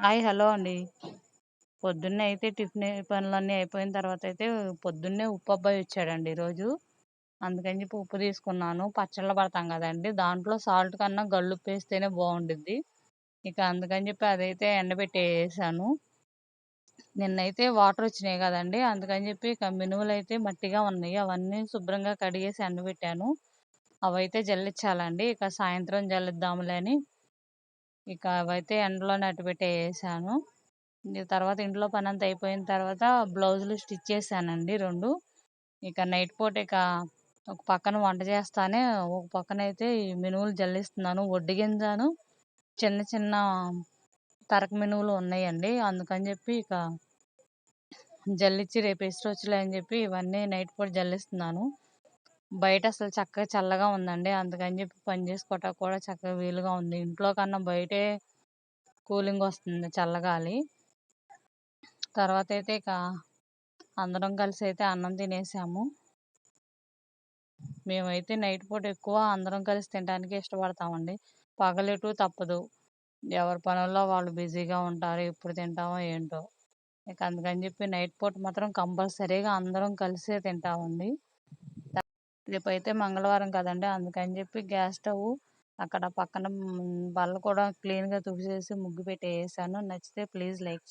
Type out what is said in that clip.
Hi hello అండి. పొద్దున్నే అయితే టిఫిన్ పనులన్నీ అయిపోయిన తర్వాత అయితే పొద్దున్నే ఉప్పు అబ్బాయి వచ్చాడండి ఈరోజు. అందుకని చెప్పి ఉప్పు తీసుకున్నాను. పచ్చళ్ళు పడతాం కదండి. దాంట్లో సాల్ట్ కన్నా గల్లుప్పు వేస్తేనే బాగుండుద్ది. ఇక అందుకని చెప్పి అదైతే ఎండబెట్టేసాను. నిన్నైతే వాటర్ వచ్చినాయి కదండి. అందుకని చెప్పి ఇక మినుములు అయితే మట్టిగా ఉన్నాయి. అవన్నీ శుభ్రంగా కడిగేసి ఎండబెట్టాను. అవైతే జల్లించాలండి ఇక సాయంత్రం జల్లిద్దాములే అని ఇక అవైతే ఎండలోనే అట్టుపెట్టి వేసాను తర్వాత ఇంట్లో పని అంతా అయిపోయిన తర్వాత బ్లౌజులు స్టిచ్ చేశానండి రెండు. ఇక నైట్ పూట ఇక ఒక పక్కన వంట చేస్తానే ఒక పక్కన అయితే ఈ మినువులు జల్లిస్తున్నాను ఒడ్డు గింజను. చిన్న చిన్న తరక మినువులు ఉన్నాయండి అందుకని చెప్పి ఇక జల్లించి రేపు వేసుకోవచ్చులే అని చెప్పి ఇవన్నీ నైట్ పూట జల్లిస్తున్నాను. బయట అసలు చక్కగా చల్లగా ఉందండి. అందుకని చెప్పి పని చేసుకోవటానికి కూడా చక్కగా వీలుగా ఉంది. ఇంట్లో కన్నా బయటే కూలింగ్ వస్తుంది చల్లగాలి. తర్వాత అయితే ఇక అందరం కలిసి అయితే అన్నం తినేసాము. మేమైతే నైట్ పూట ఎక్కువ అందరం కలిసి తినడానికి ఇష్టపడతామండి. పగలెటు తప్పదు. ఎవరి పనుల్లో వాళ్ళు బిజీగా ఉంటారు ఎప్పుడు తింటామో ఏంటో. ఇక అందుకని చెప్పి నైట్ పూట మాత్రం కంపల్సరీగా అందరం కలిసే తింటామండి. రేపైతే మంగళవారం కదండి. అందుకని చెప్పి గ్యాస్ స్టవ్ అక్కడ పక్కన బల్ల కూడా క్లీన్గా తుడిచేసి ముగ్గు పెట్టి వేసాను నచ్చితే ప్లీజ్ లైక్